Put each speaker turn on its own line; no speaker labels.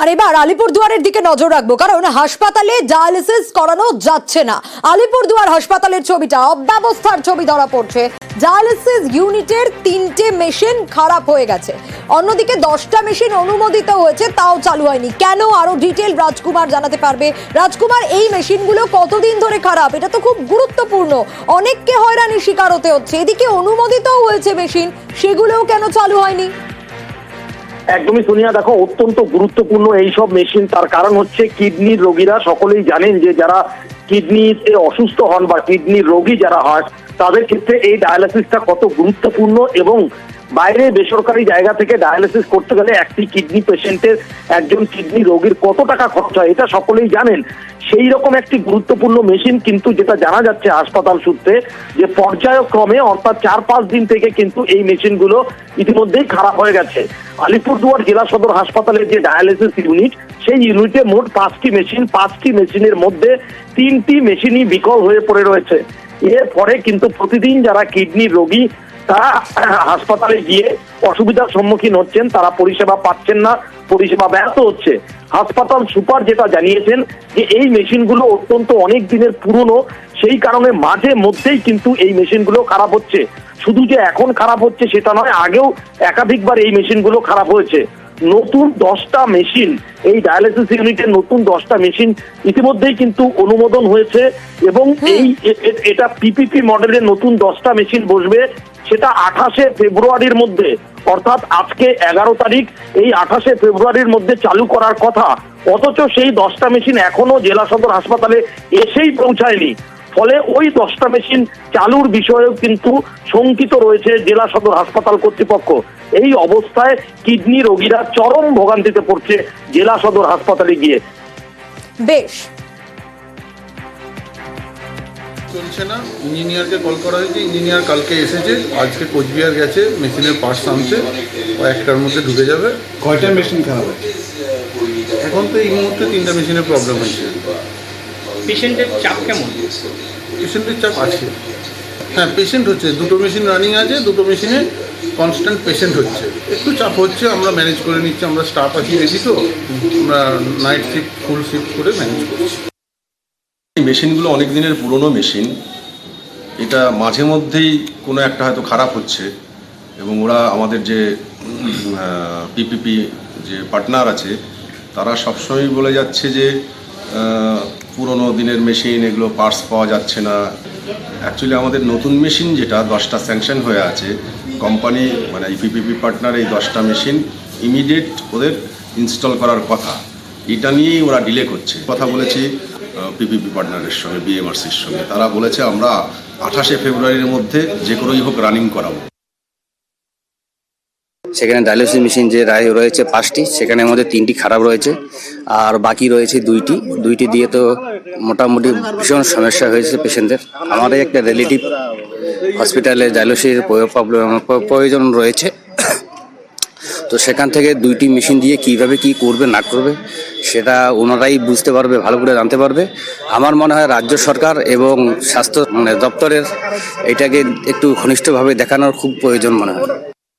আর এবার আলিপুরদুয়ারের দিকে নজর রাখব, কারণ হাসপাতালে ডায়ালিসিস করানো যাচ্ছে না। আলিপুরদুয়ার হাসপাতালের ছবিটা অব্যবস্থার ছবি ধরা পড়ছে। ডায়ালিসিস ইউনিটের তিনটে মেশিন খারাপ হয়ে গেছে। অন্যদিকে দশটা মেশিন অনুমোদিত হয়েছে, তাও চালু হয়নি। কেন? আরও ডিটেল রাজকুমার জানাতে পারবে। রাজকুমার, এই মেশিনগুলো কতদিন ধরে খারাপ? এটা তো খুব গুরুত্বপূর্ণ। অনেককে হয়রানির শিকার হতে হচ্ছে। এদিকে অনুমোদিতও হয়েছে মেশিন, সেগুলোও কেন চালু হয়নি?
একদমই সোনিয়া দেখো, অত্যন্ত গুরুত্বপূর্ণ এই সব মেশিন তার কারণ হচ্ছে কিডনির রোগীরা সকলেই জানেন যে যারা কিডনিতে অসুস্থ হন বা কিডনির রোগী যারা হয়, তাদের ক্ষেত্রে এই ডায়ালিসিসটা কত গুরুত্বপূর্ণ এবং বাইরে বেসরকারি জায়গা থেকে ডায়ালিসিস করতে গেলে একটি কিডনি পেশেন্টের একজন কিডনি রোগীর কত টাকা খরচ হয় এটা সকলেই জানেন। সেই রকম একটি গুরুত্বপূর্ণ মেশিন কিন্তু যেটা জানা যাচ্ছে হাসপাতাল সূত্রে যে পর্যায়ক্রমে অর্থাৎ চার পাঁচ দিন থেকে কিন্তু এই মেশিনগুলো ইতিমধ্যেই খারাপ হয়ে গেছে। আলিপুরদুয়ার জেলা সদর হাসপাতালের যে ডায়ালিসিস ইউনিট সেই ইউনিটে মোট পাঁচটি মেশিন পাঁচটি মেশিনের মধ্যে তিনটি মেশিনই বিকল হয়ে পড়ে রয়েছে। এর পরে কিন্তু প্রতিদিন যারা কিডনির রোগী তারা হাসপাতালে গিয়ে অসুবিধার সম্মুখীন হচ্ছেন, তারা পরিষেবা পাচ্ছেন না, পরিষেবা ব্যর্থ হচ্ছে। হাসপাতাল সুপার যেটা জানিয়েছেন যে এই মেশিনগুলো অত্যন্ত অনেক দিনের পুরনো, সেই কারণে মাঝে মধ্যেই কিন্তু এই মেশিনগুলো খারাপ হচ্ছে। শুধু যে এখন খারাপ হচ্ছে সেটা নয়, আগেও একাধিকবার এই মেশিনগুলো খারাপ হয়েছে। নতুন দশটা মেশিন এই ডায়ালিসিস ইউনিটের নতুন দশটা মেশিন ইতিমধ্যেই কিন্তু অনুমোদন হয়েছে এবং এই এটা পিপিপি মডেলের নতুন দশটা মেশিন বসবে সেটা আঠাশে ফেব্রুয়ারির মধ্যে অর্থাৎ আজকে এগারো তারিখ এই আঠাশে ফেব্রুয়ারির মধ্যে চালু করার কথা। অথচ সেই দশটা মেশিন এখনও জেলা সদর হাসপাতালে এসেই পৌঁছায়নি। ফলে ওই দশটা মেশিন চালুর বিষয়েও কিন্তু শঙ্কিত রয়েছে জেলা সদর হাসপাতাল কর্তৃপক্ষ। এই অবস্থায় কিডনি রোগীরা চরম ভোগান্তিতে পড়ছে জেলা সদর হাসপাতালে গিয়ে।
বেশ।
চলছে না? ইঞ্জিনিয়ারকে কল করা হয়েছে। ইঞ্জিনিয়ার কালকে এসেছে আজকে কোচবিহার গেছে মেশিনের পার্টস আনতে। কয়েকটার মধ্যে ঢুকে যাবে।
কয়টা মেশিন খারাপ?
এখন তো এই মুহূর্তে তিনটা মেশিনের প্রবলেম হয়েছে।
পেশেন্টের চাপ কেমন?
পেশেন্টের চাপ আছে। হ্যাঁ পেশেন্ট হচ্ছে। দুটো মেশিন রানিং আছে দুটো মেশিনে কনস্ট্যান্ট পেশেন্ট হচ্ছে। একটু চাপ হচ্ছে আমরা ম্যানেজ করে নিচ্ছি। আমরা স্টাফ আছি বেশি তো। আমরা নাইট শিফট ফুল শিফট করে ম্যানেজ করছি।
এই মেশিনগুলো অনেক দিনের পুরনো মেশিন এটা মাঝে মধ্যেই কোনো একটা হয়তো খারাপ হচ্ছে। এবং ওরা আমাদের যে পিপিপি যে পার্টনার আছে তারা সবসময় বলে যাচ্ছে যে পুরনো দিনের মেশিন এগুলো পার্টস পাওয়া যাচ্ছে না। অ্যাকচুয়ালি আমাদের নতুন মেশিন যেটা, দশটা স্যাংশন হয়ে আছে কোম্পানি মানে এই পিপিপি পার্টনার এই দশটা মেশিন ইমিডিয়েট ওদের ইনস্টল করার কথা। এটা নিয়েই ওরা ডিলে করছে। কথা বলেছি পিপিপি পার্টনারের সঙ্গে বিএমআরসির সঙ্গে। তারা বলেছে, আমরা আঠাশে ফেব্রুয়ারির মধ্যে যে কোনোই হোক রানিং করাবো।
সেখানে ডায়ালিসিস মেশিন যে রায় রয়েছে পাঁচটি, সেখানের মধ্যে তিনটি খারাপ রয়েছে। আর বাকি রয়েছে দুইটি। দুইটি দিয়ে তো মোটামুটি ভীষণ সমস্যা হয়েছে পেশেন্টদের আমারই একটা রিলেটিভ হসপিটালে ডায়ালিসিস প্রয়োজন রয়েছে। তো সেখান থেকে দুইটি মেশিন দিয়ে কীভাবে কি করবে, না করবে, সেটা ওনারাই বুঝতে পারবে, ভালো করে জানতে পারবে। আমার মনে হয় রাজ্য সরকার এবং স্বাস্থ্য মানে দপ্তরের এটাকে একটু ঘনিষ্ঠভাবে দেখানোর খুব প্রয়োজন মনে হয়।